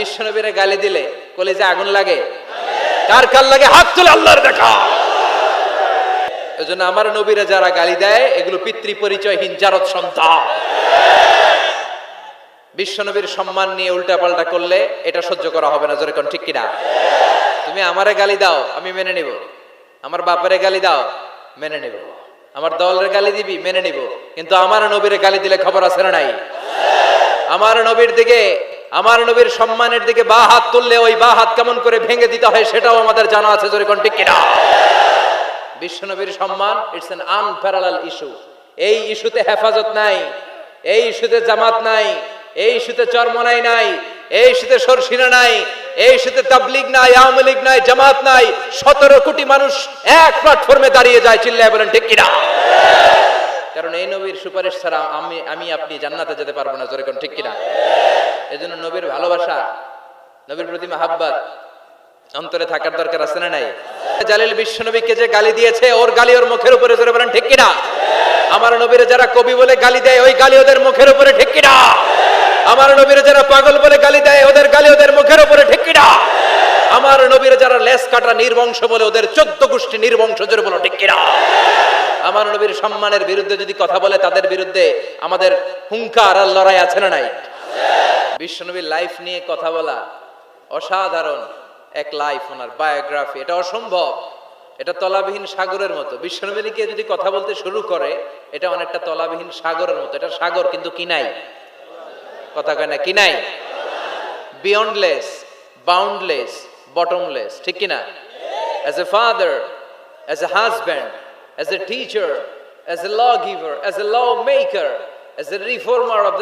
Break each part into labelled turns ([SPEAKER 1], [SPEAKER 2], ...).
[SPEAKER 1] বিশ্বনবীরে গালি দিলে কলেজে আগুন লাগে? কার কার লাগে? হাত তুলে আল্লাহর দেখা। এজন্য আমার নবীরা যারা গালি দেয়, এগুলো পিতৃ পরিচয়হীন জারদ সন্তান। বিশ্বনবীর সম্মান নিয়ে উল্টাপাল্টা করলে এটা সহ্য করা হবে না যেরকম ঠিক কিনা? তুমি আমারে গালি দাও, আমি মেনে নিব। আমার বাপেরে গালি দাও, মেনে নিব। আমার দলের গালি দিবি, মেনে নিব। কিন্তু আমার নবীরে গালি দিলে খবর আছে না নাই? আমার নবীর দিকে আমার নবীর সম্মানের দিকে বা হাত তুললে ওই বা হাত কেমন করে ভেঙে দিতে হয় সেটাও আমাদের জানা আছে যেরকম ঠিক কিনা? বিশ্বনবীর সম্মান ইটস এন আনপ্যারালাল ইস্যু এই ইস্যুতে হেফাজত নাই, এই ইস্যুতে জামাত নাই, এই ইস্যুতে চরমনাই নাই এই ইস্যুতে সরসিনা নাই, এই ইস্যুতে তাবলিগ নাই, আওয়ামী লীগ নাই, জামাত নাই, সতেরো কোটি মানুষ এক প্ল্যাটফর্মে দাঁড়িয়ে যায়, চিল্লায় বলেন ঠিক কিনা? কারণ এই নবীর সুপারিশ ছাড়া আমি আমি আপনি জান্নাতে যেতে পারব না যেরকম ঠিক কিনা? এজন্য নবীর ভালোবাসা, নবীর প্রতি মাহাব্বাত অন্তরে থাকার দরকার আছে না নাই? জালিল বিশ্বনবীকে যে গালি দিয়েছে, ওর গালি ওর মুখের উপরে জোরে বলেন, ঠিক কিনা? আমার নবীরে যারা কবি বলে গালি দেয়, ওই গালি ওদের মুখের উপরে, ঠিক কিনা? আমার নবীরে যারা পাগল বলে গালি দেয়, ওদের গালি ওদের মুখের উপরে, ঠিক কিনা? আমার নবীরে যারা লেস কাটা নির্বংশ বলে, ওদের চোদ্দ গোষ্ঠী নির্বংশ জোরে বলো, ঠিক কিনা? আমার নবীর সম্মানের বিরুদ্ধে যদি কথা বলে, তাদের বিরুদ্ধে আমাদের হুঙ্কার আর লড়াই আছে না নাই? বিশ্বনবীর লাইফ নিয়ে কথা বলা অসাধারণ এক লাইফ ওনার বায়োগ্রাফি এটা অসম্ভব। এটা তলাবিহীন সাগরের মতো। বিশ্বনবীকে যদি কথা বলতে শুরু করে, এটা অনেকটা তলাবিহীন সাগরের মতো। এটা সাগর, কিন্তু কি নাই? কথা কয় না, কি নাই? বিয়ন্ডলেস বাউন্ডলেস বটমলেস ঠিক কিনা? As a father as a husband teacher as a lawgiver as a lawmaker as a reformer of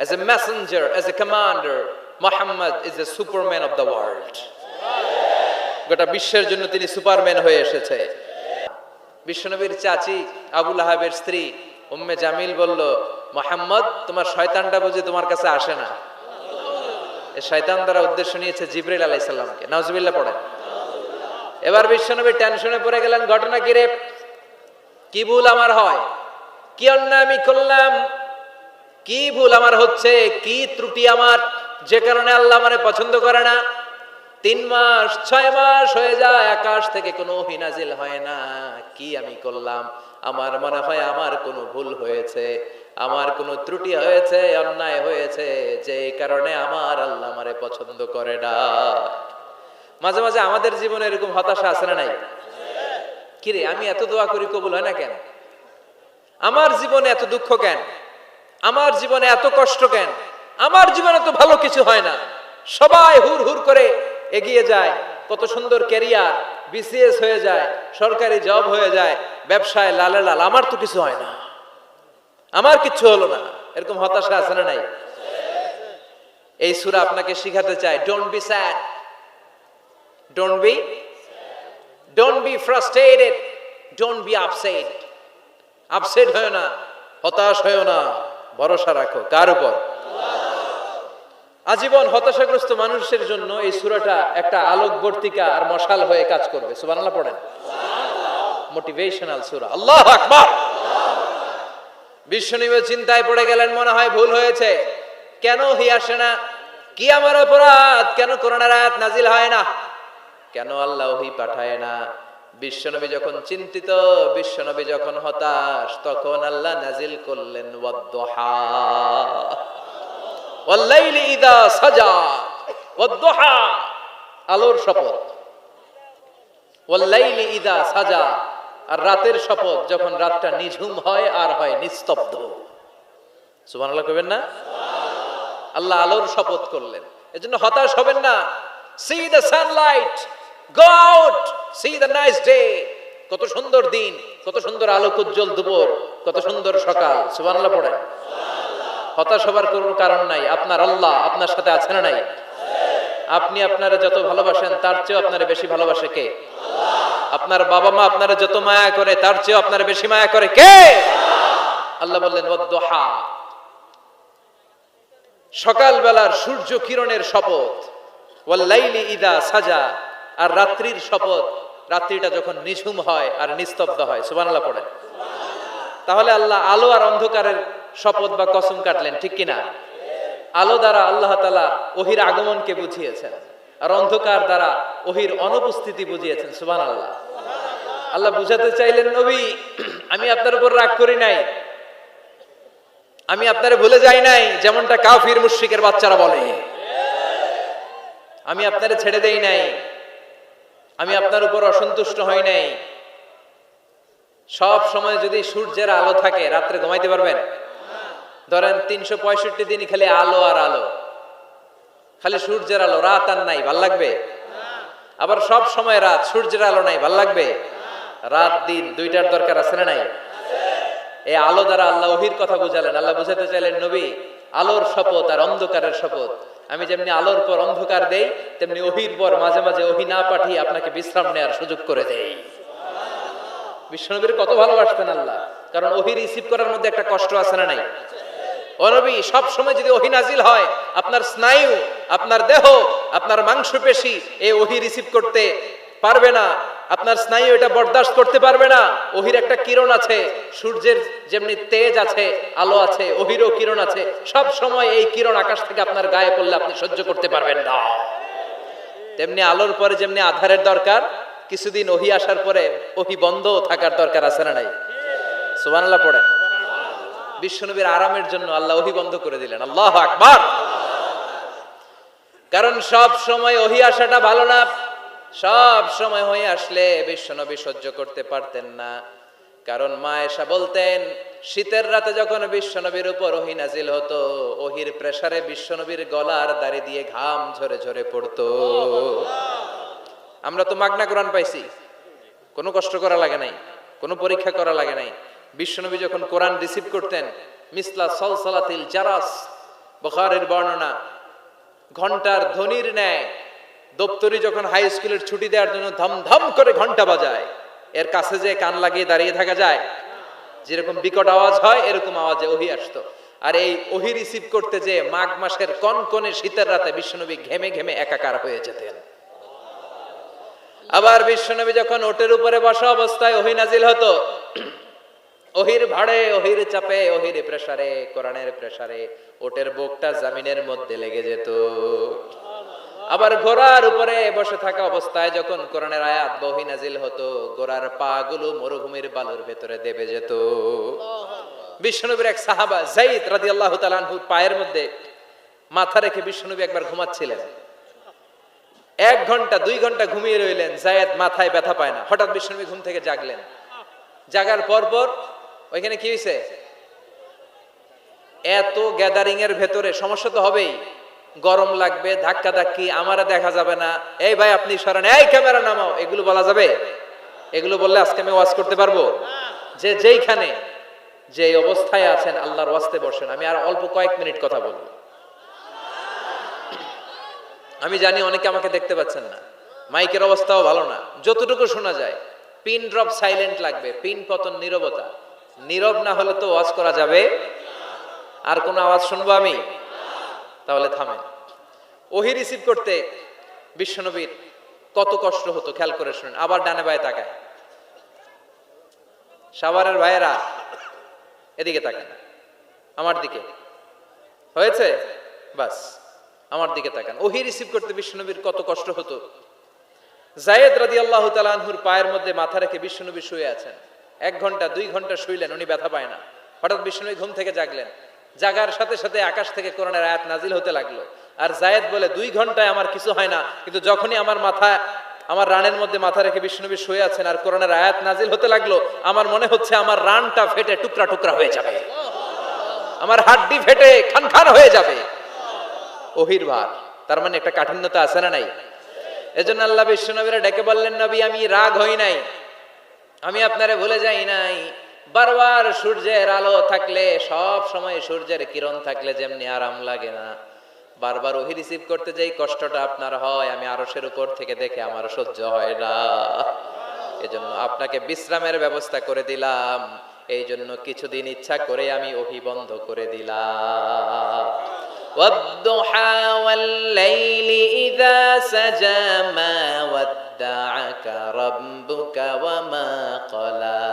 [SPEAKER 1] as a messenger as a commander Muhammad is a superman of the world গোটা বিশ্বের জন্য তিনি Superman হয়ে এসেছে। বিশ্বনবীর চাচি আবুল আহাবের স্ত্রী উম্মে জামিল বলল, মোহাম্মদ, তোমার শয়তানটা বুঝে তোমার কাছে আসে না। শয়তান দ্বারা উদ্দেশ্য নিয়েছে জিব্রাইল আলাইসাল্লামকে নাউজুবিল্লাহ পড়েন। এবার বিশ্বনবী টেনশনে পড়ে গেলেন, ঘটনা কি রে? কি ভুল আমার হয়? কি অন্যায় আমি করলাম? কি ভুল আমার হচ্ছে? কি ত্রুটি আমার? যে কারণে আল্লাহ মানে পছন্দ করে না। তিন মাস, ছয় মাস হয়ে যায়, আকাশ থেকে কোনো হিনাজিল হয় না। কি আমি করলাম? আমার মনে হয় আমার কোনো ভুল হয়েছে। আমার কোনো ত্রুটি হয়েছে, অন্যায় হয়েছে। যে কারণে আমার আল্লাহ আমারে পছন্দ করে না। মাঝে মাঝে আমাদের জীবনে এরকম হতাশা আছে না নাই? কিরে, আমি এত দোয়া করি কবুল হয় না কেন? আমার জীবনে এত দুঃখ কেন? আমার জীবনে এত কষ্ট কেন? আমার জীবনে তো ভালো কিছু হয় না। সবাই হুর হুর করে এগিয়ে যায়। কত সুন্দর ক্যারিয়ার বিসিএস হয়ে যায়, সরকারি জব হয়ে যায়, ব্যবসায় লালে লাল, আমার তো কিছু হয় না। আমার কিচ্ছু হলো না। এরকম হতাশা আছে না নাই? এই সুরা আপনাকে শিখাতে চায় don't be sad don't be don't be frustrated don't be upset upset হয় না, হতাশ হয় না। ভরসা রাখো। কার উপর? আজীবন হতাশাগ্রস্ত মানুষের জন্য এই সুরাটা একটা আলোকবর্তিকা আর মশাল হয়ে কাজ করবে। সুবহানাল্লাহ পড়েন। মোটিভেশনাল সুরা। আল্লাহ আকবার! বিশ্বনিব চিন্তায় পড়ে গেলেন, মনে হয় ভুল হয়েছে। কেন হি আসে না? কি আমার অপরাধ? কেন করোনার আয়াত নাজিল হয় না? কেন আল্লাহ পাঠায় না? বিশ্বনবী যখন চিন্তিত, বিশ্বনবী যখন হতাশ, তখন আল্লাহ নাজিল করলেন সাজা। আলোর শপথ। ইদা সাজা, আর রাতের শপথ যখন রাতটা নিঝুম হয় আর হয় নিস্তব্ধ। সুবহানাল্লাহ কইবেন না? আল্লাহ আলোর শপথ করলেন। এজন্য হতাশ হবেন না। See the sunlight go out see the nice day কত সুন্দর দিন, কত সুন্দর আলোক উজ্জ্বল দুপুর, কত সুন্দর সকাল। সুবহানাল্লাহ পড়েন হতাশ হবার কোনো কারণ নাই। আপনার আল্লাহ আপনার সাথে আছে না নাই? আপনি আপনারা যত ভালোবাসেন, তার চেয়েও আপনারা বেশি ভালোবাসে কে? আপনার বাবা মা আপনারা যত মায়া করে, তার চেয়েও আপনারা বেশি মায়া করে কে? আল্লাহ বললেন, ওয়াদ্দোহা। সকালবেলার সূর্য কিরণের শপথ। ওয়াল্লাইলি ইদা সাজা। আর রাত্রির শপথ, রাত্রিটা যখন নিঝুম হয় আর নিস্তব্ধ হয়, সুবহানাল্লাহ পড়েন। তাহলে আল্লাহ আলো আর অন্ধকারের শপথ বা কসম কাটলেন, ঠিক কিনা? আলো দ্বারা আল্লাহ তালা ওহির আগমনকে বুঝিয়েছেন, আর অন্ধকার দ্বারা ওহির অনুপস্থিতি বুঝিয়েছেন সুবান আল্লাহ আল্লাহ বুঝাতে চাইলেন, নবী, আমি আপনার উপর রাগ করি নাই। আমি আপনারে ভুলে যাই নাই, যেমনটা কাফির মুশরিকের বাচ্চারা বলে। আমি আপনারে ছেড়ে দেই নাই। আমি আপনার উপর অসন্তুষ্ট হই নাই। সব সময় যদি সূর্যের আলো থাকে, রাত্রে ঘুমাইতে পারবেন? ধরেন তিনশো পঁয়ষট্টি দিনই খালি আলো আর আলো। খালি সূর্যের আলো, রাত আর নাই, ভালো লাগবে? আবার সব সময় রাত, সূর্যের আলো নাই, ভালো লাগবে? রাত, দিন, দুইটার দরকার আছে না নাই? এই আলো দ্বারা আল্লাহ ওহির কথা বুঝালেন। আল্লাহ বুঝাতে চাইলেন, নবী, আলোর শপথ আর অন্ধকারের শপথ। আমি যেমনি আলোর পর অন্ধকার দেই, তেমনি ওহির পর মাঝে মাঝে ওহি না পাঠিয়ে আপনাকে বিশ্রাম নেওয়ার সুযোগ করে দেই। বিশ্বনবীর কত ভালোবাসতেন আল্লাহ। কারণ ওহি রিসিভ করার মধ্যে একটা কষ্ট আছে না নাই? অনবী সব সময় যদি ওহি হয়, আপনার স্নায়ু, আপনার দেহ, আপনার মাংসপেশি এই ওহি রিসিভ করতে পারবে না। আপনার স্নায়ু এটা বরদাস্ত করতে পারবে না। ওহির একটা কিরণ আছে, সূর্যের যেমনি তেজ আছে, আলো আছে ওহিরও কিরণ আছে। সব সময় এই কিরণ আকাশ থেকে আপনার গায়ে পড়লে আপনি সহ্য করতে পারবেন না। তেমনি আলোর পরে যেমনি আধারের দরকার, কিছুদিন ওহি আসার পরে ওহি বন্ধ থাকার দরকার আছে না নাই? সুবহানাল্লাহ পড়েন। বিশ্বনবীর আরামের জন্য আল্লাহ ওহি বন্ধ করে দিলেন। আল্লাহ আকবার। কারণ সব সময় ওহি আসাটা ভালো না সব সময় হয়ে আসলে বিশ্বনবী সহ্য করতে পারতেন না। কারণ মা এসা বলতেন, শীতের রাতে যখন বিশ্বনবীর উপর ওহি নাজিল হতো, ওহির প্রেসারে বিশ্বনবীর গলার দাড়ি দিয়ে ঘাম ঝরে ঝরে পড়তো। আমরা তো মাগনা কোরআন পাইছি। কোনো কষ্ট করা লাগে নাই, কোনো পরীক্ষা করা লাগে নাই। বিশ্বনবী যখন কোরআন রিসিভ করতেন, মিসলা সলসলাতিল জারাস, বখারের বর্ণনা, ঘণ্টার ধ্বনির ন্যায় দপ্তরি যখন হাই স্কুলের ছুটি দেওয়ার জন্য ধমধম করে ঘণ্টা বাজায়, এর কাছে যে কান লাগিয়ে দাঁড়িয়ে থাকা যায়। যেরকম বিকট আওয়াজ হয়, এরকম আওয়াজে ওহি আসতো। আর এই ওহি রিসিভ করতে যে মাঘ মাসের কনকনে শীতের রাতে বিশ্বনবী ঘেমে ঘেমে একাকার হয়ে যেতেন। আবার বিশ্বনবী যখন ওটের উপরে বসা অবস্থায় ওহি নাজিল হতো, ওহির ভাড়ে, ওহির চাপে, ওহির প্রেসারে, কোরআনের প্রেসারে, ওটের বুকটা জামিনের মধ্যে লেগে যেত। আবার ঘোড়ার উপরে বসে থাকা অবস্থায় যখন কোরআনের আয়াত বহি নাজিল হতো গোড়ার পা গুলো মরুভূমির বালুর ভেতরে দেবে যেত। বিশ্বনবীর এক সাহাবা জাইদ রাদিয়াল্লাহু তাআলাহুর পায়ের মধ্যে মাথা রেখে বিশ্বনবী একবার ঘুমাচ্ছিলেন। এক ঘণ্টা দুই ঘণ্টা ঘুমিয়ে রইলেন জায়েদ মাথায় ব্যথা পায় না। হঠাৎ বিশ্বনবী ঘুম থেকে জাগলেন। জাগার পর পর ওইখানে কি হয়েছে এত গ্যাদারিং এর ভেতরে সমস্যা তো হবেই। গরম লাগবে, ধাক্কা ধাক্কি, আমারা দেখা যাবে না। এই ভাই, আপনি সরেন। এই ক্যামেরা নামাও, এগুলো বলা যাবে? এগুলো বললে আজকে আমি ওয়াজ করতে পারব? যে যেইখানে, যে অবস্থায় আছেন, আল্লাহর ওয়াস্তে বসেন। আমি আর অল্প কয়েক মিনিট কথা বলব। আমি জানি অনেকে আমাকে দেখতে পাচ্ছেন না। মাইকের অবস্থাও ভালো না। যতটুকু শোনা যায়, পিন ড্রপ সাইলেন্ট লাগবে, পিন পতন নীরবতা। নীরব না হলে তো ওয়াজ করা যাবে? আর কোনো আওয়াজ শুনব আমি? তাহলে থামেন ওহি রিসিভ করতে বিশ্বনবীর কত কষ্ট হতো, খেয়াল করে শুনেন। আবার ডানে বায়ে তাকায়। সাভারের ভাইয়েরা এদিকে তাকান। আমার দিকে। হয়েছে? বাস, আমার দিকে তাকান। ওহি রিসিভ করতে বিশ্বনবীর কত কষ্ট হতো। জায়েদ রাদি আল্লাহ তালানহুর পায়ের মধ্যে মাথা রেখে বিশ্বনবী শুয়ে আছেন। এক ঘণ্টা, দুই ঘণ্টা শুইলেন, উনি ব্যথা পায় না। হঠাৎ বিশ্বনবী ঘুম থেকে জাগলেন। জাগার সাথে সাথে আকাশ থেকে কোরআনের আয়াত নাজিল হতে লাগল। আর জায়েদ বলে, দুই ঘন্টায় আমার কিছু হয় না, কিন্তু যখনই আমার মাথা, আমার রানের মধ্যে মাথা রেখে বিষ্ণুনবী শুয়ে আছেন আর কোরআনের আয়াত নাজিল হতে লাগল, আমার মনে হচ্ছে আমার রানটা ফেটে টুকরা টুকরা হয়ে যাবে। আমার হাড্ডি ফেটে খান খান হয়ে যাবে। ওহির ভার, তার মানে একটা কাঠিন্যতা আছে না নাই? এজন্য আল্লাহ বিশ্বনবীরা ডেকে বললেন, নবী, আমি রাগ হই নাই। আমি আপনারে ভুলে যাই নাই। বারবার সূর্যের আলো থাকলে সব সময় সূর্যের কিরণ থাকলে যেমনি আরাম লাগে না বারবার ওহি রিসিভ করতে যাই কষ্টটা আপনার হয় আমি আরশের উপর থেকে দেখে আমার সহ্য হয় না এজন্য আপনাকে বিশ্রামের ব্যবস্থা করে দিলাম এই জন্য কিছুদিন ইচ্ছা করে আমি ওহি বন্ধ করে দিলাম والضحى والليل إذا سجى ما ودعك ربك وما قلى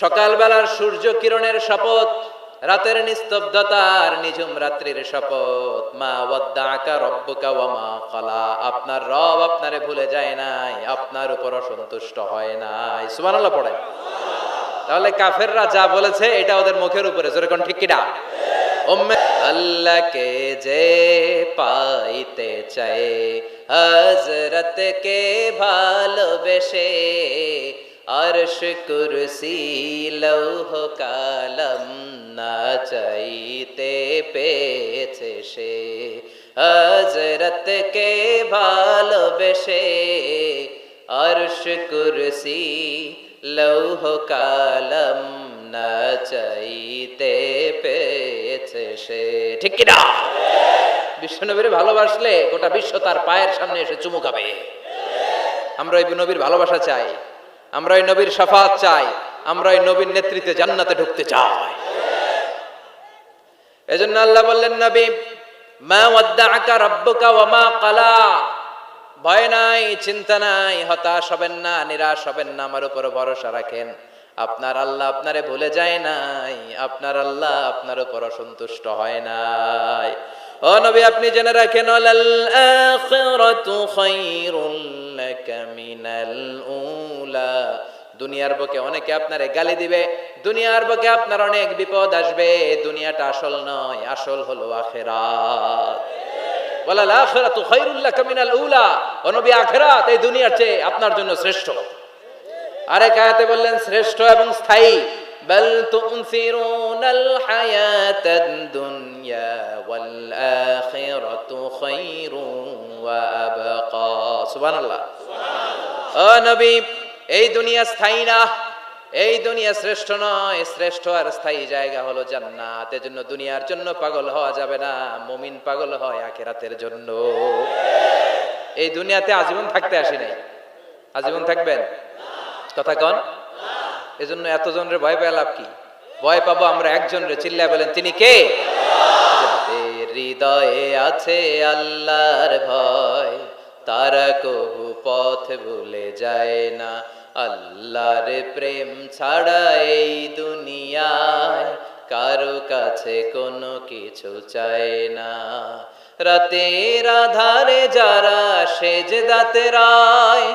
[SPEAKER 1] সকালবেলার সূর্য কিরণের শপথ, রাতের নিস্তব্ধতার নিঝুম রাত্রির শপথ। মা ওয়াদ্দাকা রব্বুকা ওয়া মা ক্বালা আপনার রব আপনারে ভুলে যায় নাই, আপনার উপর অসন্তুষ্ট হয় নাই। সুবহানাল্লাহ পড়েন। তাহলে কাফেররা যা বলেছে, এটা ওদের মুখের উপরে। যেরকম ঠিক কিনা? উম্মে আল্লাহকে যে পাইতে চায় হযরত কে ভালোবেসে আরশ কুরসি লৌহ কালম না চাইতে পেয়েছে সে হযরত কে ভালোবেসে আরশ কুরসি লৌহ কালম না চাইতে পেয়েছে সে ঠিক কিনা বিশ্বনবীর ভালোবাসলে গোটা বিশ্ব তার পায়ের সামনে এসে চুমু খাবে। আমরা ওই নবীর ভালোবাসা চাই। আমরা ওই নবীর সাফাত চাই, আমরা ওই নবীর নেতৃত্বে জান্নাতে ঢুকতে চাই। এজন্য আল্লাহ বললেন, নবী, মা ওয়াদ্দাআকা রাব্বুকা ওয়া মা ক্বালা। ভয় নাই, চিন্তা নাই, হতাশ হবেন না, নিরাশ হবেন না, আমার উপর ভরসা রাখেন। আপনার আল্লাহ আপনারে ভুলে যায় নাই, আপনার আল্লাহ আপনার উপর অসন্তুষ্ট হয় নাই। ও নবী, আপনি জেনে রাখেন ওয়ালাল আখিরাতু খায়রুল লাকা উলা। দুনিয়ার বুকে অনেকে আপনারে গালি দিবে, দুনিয়ার বুকে আপনার অনেক বিপদ আসবে। দুনিয়াটা আসল নয়, আসল হলো আখেরাত। ওয়ালাল আখিরাতু খায়রুল লাকা মিনাল উলা। ও নবী, আখিরাত এই দুনিয়ার চেয়ে আপনার জন্য শ্রেষ্ঠ। আরেক আয়াতে বললেন, শ্রেষ্ঠ এবং স্থায়ী। তুনসিরুনাল হায়াতাদ দুনিয়া ওয়াল আখিরাতু খায়রুন ওয়া আবকা সুবহানাল্লাহ। ও নবী, এই দুনিয়া স্থায়ী না, এই দুনিয়া শ্রেষ্ঠ নয়, শ্রেষ্ঠ আর স্থায়ী জায়গা হলো জান্নাত। এজন্য দুনিয়ার জন্য পাগল হওয়া যাবে না, মুমিন পাগল হয় আখিরাতের জন্য। এই দুনিয়াতে আজীবন থাকতে আসি নাই। আজীবন থাকবেন? কথা কন। এজন্য এতজনের ভয় পেয়ে লাভ কি? ভয় পাবো আমরা একজনের, চিল্লায় বলেন, তিনি কে? হৃদয়ে আছে আল্লাহর ভয়, তারা কবু পথ ভুলে যায় না। আল্লাহর প্রেম ছাড়া এই দুনিয়ায় কারও কাছে কোনো কিছু চায় না। রাতের আধারে যারা সেজ দাতে রায়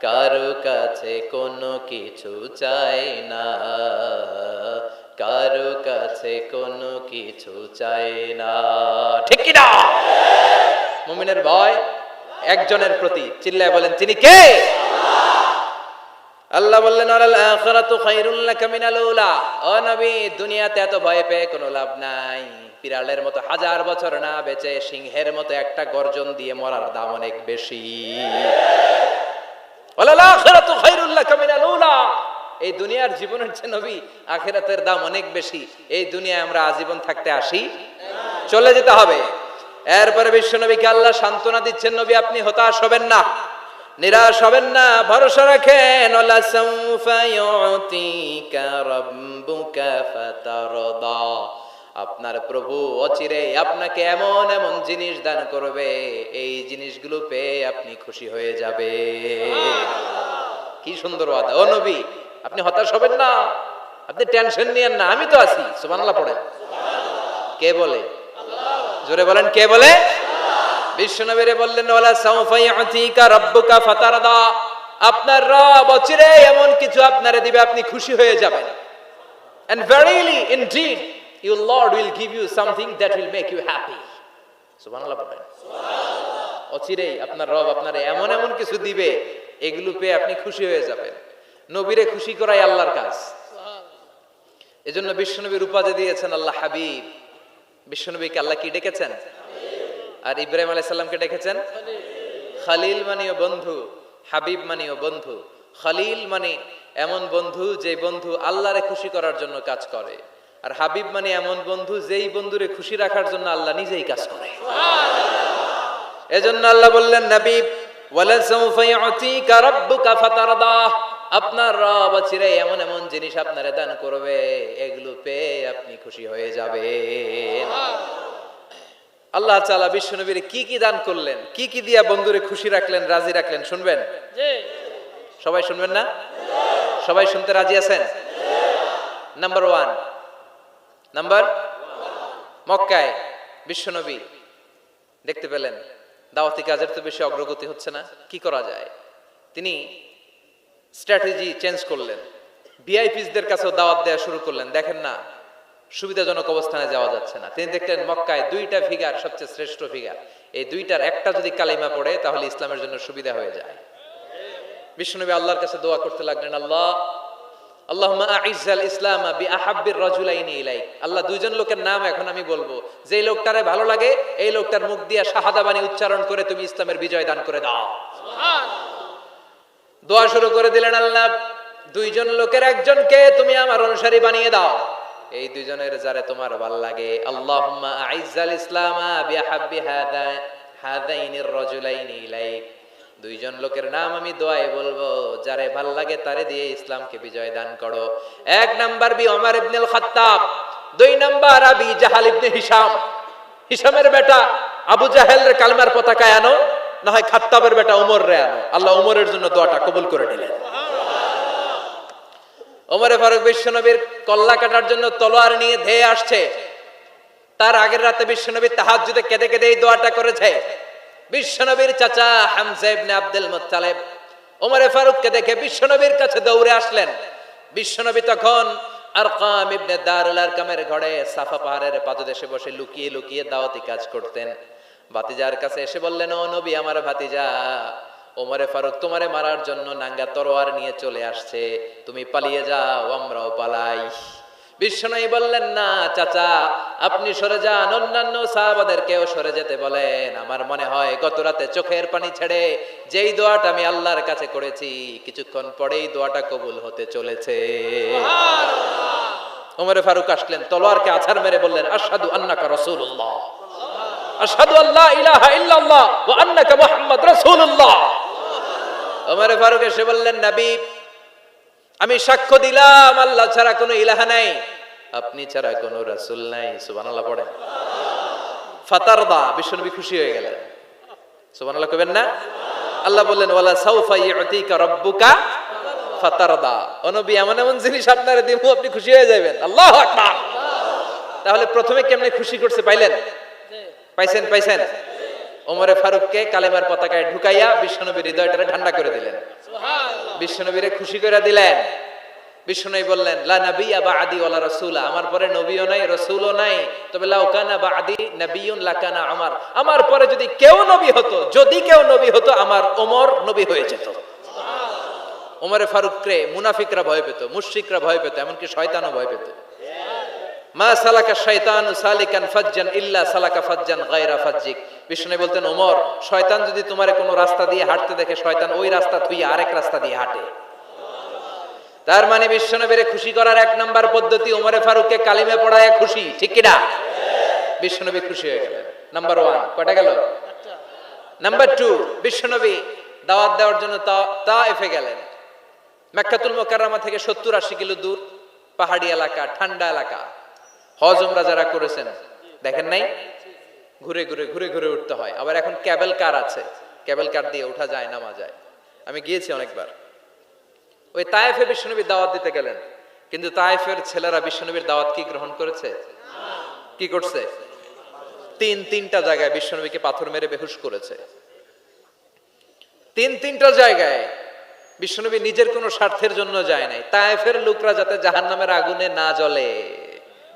[SPEAKER 1] কারও কাছে কোনো কিছু চায় না। কারও কাছে কোনো কিছু চায় না। ঠিক কি না মুমিনের ভয় একজনের প্রতি। চিল্লায় বলেন, তিনি কে? আল্লাহ বললেন, আলাল আখিরাতু খায়রুল লাকা মিনাল উলা। ও নবী, দুনিয়াতে এত ভয় পেয়ে কোনো লাভ নাই। বিড়ালের মতো হাজার বছর না বেঁচে, সিংহের মতো একটা গর্জন দিয়ে মরার দাম অনেক বেশি। এই দুনিয়ার জীবনের চেয়ে নবী আখিরাতের দাম অনেক বেশি। এই দুনিয়ায় আমরা আজীবন থাকতে আসি। চলে যেতে হবে। এরপরে বিশ্ব নবীকে আল্লাহ সান্ত্বনা দিচ্ছেন, নবী, আপনি হতাশ হবেন না। নিরাশ হবেন না। ভরসা রাখেন। ওলা সাউফা ইউতিকা রাব্বুকা ফাতারদা। আপনার প্রভু অচিরে আপনাকে এমন এমন জিনিস দান করবে, এই জিনিসগুলো পেয়ে আপনি খুশি হয়ে যাবে। কি সুন্দর ওয়াদা। ও নবী, আপনি হতাশ হবেন না। আপনি টেনশন নিয়েন না, আমি তো আছি। সুবহানাল্লাহ পড়েন। কে বলে? জোরে বলেন, কে বলে? বিশ্বনবীরে বললেন, ওয়ালা সাউফা ইয়াতিকা রাব্বুকা ফাতারদা। আপনার রব অচিরে এমন কিছু আপনারে দিবে, আপনি খুশি হয়ে যাবেন। And verily, indeed your lord will give you something that will make you happy. সুবহানাল্লাহ বলেন। অচিরেই আপনার রব আপনারে এমন এমন কিছু দিবে, এগুলো পেয়ে আপনি খুশি হয়ে যাবেন। নবীরে খুশি করাই আল্লাহর কাজ। এজন্য বিশ্বনবীর উপাধি দিয়েছেন, আল্লাহ হাবিব। বিশ্বনবীকে আল্লাহ কি ডেকেছেন? আর ইব্রাহিম আলাইসাল্লামকে ডেকেছেন? খালিল মানেও বন্ধু, হাবিব মানেও বন্ধু। খালিল মানে এমন বন্ধু যে বন্ধু আল্লাহরে খুশি করার জন্য কাজ করে। আর হাবিব মানে এমন বন্ধু যেই বন্ধুরে খুশি রাখার জন্য আল্লাহ নিজেই কাজ করে। এজন্য আল্লাহ বললেন নবী ওয়ালাসাউফা ইউতিকা রাব্বুকা ফাতারদাহ আপনার রব চিরে এমন এমন জিনিস আপনারে দান করবে এগুলো পেয়ে আপনি খুশি হয়ে যাবেন। আল্লাহ তাআলা বিশ্বনবীর কি কি দান করলেন কি কি দিয়া বন্ধুরে খুশি রাখলেন রাজি রাখলেন শুনবেন? সবাই শুনবেন না? সবাই শুনতে রাজি আছেন? Number one number? মক্কায় বিশ্বনবী, দেখতে পেলেন, দাওয়াতি কাজের তো বেশি অগ্রগতি হচ্ছে না, কি করা যায়? তিনি স্ট্র্যাটেজি চেঞ্জ করলেন, ভিআইপিসদের কাছেও দাওয়াত দেওয়া শুরু করলেন, দেখেন না, সুবিধাজনক অবস্থানে যাওয়া যাচ্ছে না। তিনি দেখলেন, মক্কায় দুইটা ফিগার সবচেয়ে শ্রেষ্ঠ ফিগার এই দুইটার একটা যদি কালিমা পড়ে, তাহলে ইসলামের জন্য সুবিধা হয়ে যায়। বিষ্ণুনবী আল্লাহর কাছে দোয়া করতে লাগলেন, আল্লাহ আল্লাহ দুইজন লোকের নাম এখন আমি বলব। যেই লোকটারে ভালো লাগে এই লোকটার মুখ দিয়ে উচ্চারণ করে তুমি ইসলামের বিজয় দান করে দাও। দোয়া শুরু করে দিলেন আল্লাহ দুইজন লোকের একজনকে তুমি আমার অনুসারী বানিয়ে দাও। এই দুইজনের যারে তোমার ভালো লাগে আল্লাহুম্মা আইজ্জাল ইসলামা হাদাইনির রাজুলাইনি ইলাইক। দুইজন লোকের নাম আমি দোয়ায় বলব, যারে ভালো লাগে তারে দিয়ে ইসলামকে বিজয় দান করো। এক নাম্বার বি ওমর ইবনুল খাত্তাব, দুই নাম্বার আবি জাহাল ইবনে হিশাম। হিশামের বেটা আবু জাহেলের কালমার পতাকায় আনো না হয় খাত্তাবের বেটা ওমর রে আনো। আল্লাহ ওমরের জন্য দোয়াটা কবুল করে নিলেন। ওমরে ফারুক বিশ্বনবীর কল্লা কাটার জন্য তলোয়ার নিয়ে ধেয়ে আসছে। তার আগের রাতে বিশ্বনবী তাহাজ্জুদে কেঁদে কেঁদে এই দোয়াটা করেছে। বিশ্বনবীর চাচা হামজা ইবনে আব্দুল মুত্তালিব ওমরে ফারুককে দেখে বিশ্বনবীর কাছে দৌড়ে আসলেন। বিশ্বনবী তখন আরকাম ইবনে দারুল আরকামের ঘরে সাফা পাহাড়ের পাদদেশে বসে লুকিয়ে লুকিয়ে দাওয়াতি কাজ করতেন। ভাতিজার কাছে এসে বললেন, ও নবী, আমার ভাতিজা, ওমরে ফারুক তোমারে মারার জন্য নাঙ্গা তরোয়ার নিয়ে চলে আসছে। তুমি পালিয়ে যাও, আমরাও পালাই। বিশ্বনয়ী বললেন, না, চাচা, আপনি সরে যান। অন্যান্য সাহাবাদেরকেও সরে যেতে বলেন। আমার মনে হয় গত রাতে চোখের পানি ছেড়ে যেই দোয়াটা আমি আল্লাহর কাছে করেছি, কিছুক্ষণ পরেই দোয়াটা কবুল হতে চলেছে। ওমরে ফারুক আসলেন, তলোয়ারকে আছাড় মেরে বললেন, আশহাদু আন্নাকা রাসূলুল্লাহ। আশহাদু আল্লাহ ইলাহা ইল্লাল্লাহ ওয়া আন্নাকা মুহাম্মদ রাসূলুল্লাহ। ওমরে ফারুক এসে বললেন নবী আমি সাক্ষ্য দিলাম, আল্লাহ ছাড়া কোনো ইলাহা নাই। আপনি ছাড়া কোনো রাসুল নাই, সুবহানাল্লাহ পড়েন। ফাতারদা, বিশ্বনবী খুশি হয়ে গেলেন। সুবহানাল্লাহ কবেন না? আল্লাহ বললেন, ওয়ালা সাউফা ইউতিকা রাব্বুকা এমন এমন জিনিস আপনারে দিব, আপনি খুশি হয়ে যাবেন। আল্লাহু আকবার। তাহলে প্রথমে কেমনে খুশি করছে পাইলেন? পাইছেন পাইছেন। ওমরে ফারুককে কালেমার পতাকায় ঢুকাইয়া বিশ্বনবীর হৃদয়টারে ঠান্ডা করে দিলেন। বিশ্বনবীরে খুশি করে দিলেন। বললেন লা নাবিয়া বাদি ওয়ালা রাসূলা। আমার পরে নবীও নাই রাসূলও নাই। তবে লাউকানা বাদি নাবিয়ুন লাকানা আমার। আমার পরে যদি কেউ নবী হতো যদি কেউ নবী হতো আমার ওমর নবী হয়ে যেত। ওমরে ফারুককে মুনাফিকরা ভয় পেত মুশরিকরা ভয় পেত এমনকি শয়তানও ভয় পেত। মা সালাকা শয়তানু সালিকান ফাজ্জান ইল্লা সালাকা ফাজ্জান গায়রা ফাজ্জিক। বিষ্ণু বলতেন, ওমর, শয়তান যদি তোমারে কোনো রাস্তা দিয়ে হাঁটতে দেখে, শয়তান ওই রাস্তা আরেক রাস্তা দিয়ে হাঁটে। তার মানে বিশ্বনবীরে খুশি করার এক নাম্বার পদ্ধতি, ওমরে ফারুককে কালিমে পড়ায় খুশি, ঠিক কিনা? বিশ্বনবী খুশি হয়ে গেলেন। নাম্বার ওয়ান কয়টা গেল? নাম্বার টু বিশ্বনবী দাওয়াত দেওয়ার জন্য তা এফে গেলেন। মেক্কাতুল মোকাররমা থেকে সত্তর আশি কিলো দূর, পাহাড়ি এলাকা, ঠান্ডা এলাকা। হজ উমরা যারা করেছেন, দেখেন নাই? ঘুরে ঘুরে ঘুরে ঘুরে উঠতে হয়। আবার এখন ক্যাবেল কার আছে? ক্যাবেল কার দিয়ে ওঠা যায়, নামা যায়? আমি গিয়েছি অনেকবার। ওই তায়েফে বিশ্বনবীর দাওয়াত দিতে গেলেন। কিন্তু তায়েফের ছেলেরা বিশ্বনবীর দাওয়াত কি গ্রহণ করেছে? কি করছে? তিন, তিনটা জায়গায় বিশ্বনবীকে পাথর মেরে বেহুশ করেছে। তিন, তিনটা জায়গায় বিশ্বনবী নিজের কোনো স্বার্থের জন্য যায় নাই। তায়েফের লোকরা যাতে জাহান নামের আগুনে না জ্বলে।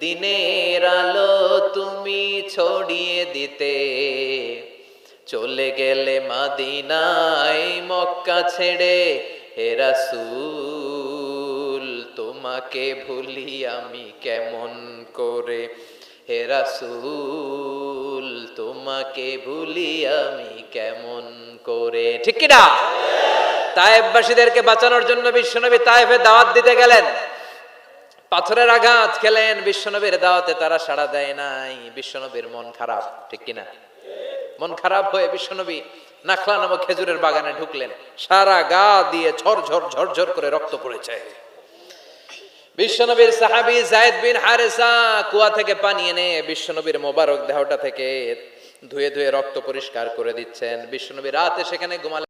[SPEAKER 1] দিনের আলো তুমি ছড়িয়ে দিতে। চলে গেলে মাদিনায় মক্কা ছেড়ে হেরা সুল তোমাকে ভুলি আমি কেমন করে? হেরা সুল তোমাকে ভুলি আমি কেমন করে? ঠিক কি না তায়েববাসীদেরকে বাঁচানোর জন্য বিশ্বনবী তায়েফে দাওয়াত দিতে গেলেন। পাথরের আঘাত খেলেন বিশ্বনবীর দাওয়াতে, তারা সাড়া দেয় নাই। বিশ্বনবীর মন খারাপ, ঠিক কিনা? মন খারাপ হয়ে বিশ্বনবী নাখলা নামক খেজুরের বাগানে ঢুকলেন। সারা গা দিয়ে ঝরঝর ঝরঝর করে রক্ত পড়েছে। বিশ্বনবীর সাহাবী জায়েদ বিন হারেসা কুয়া থেকে পানি এনে বিশ্বনবীর মোবারক দেহটা থেকে ধুয়ে ধুয়ে রক্ত পরিষ্কার করে দিচ্ছেন। বিশ্বনবী রাতে সেখানে ঘুমালেন।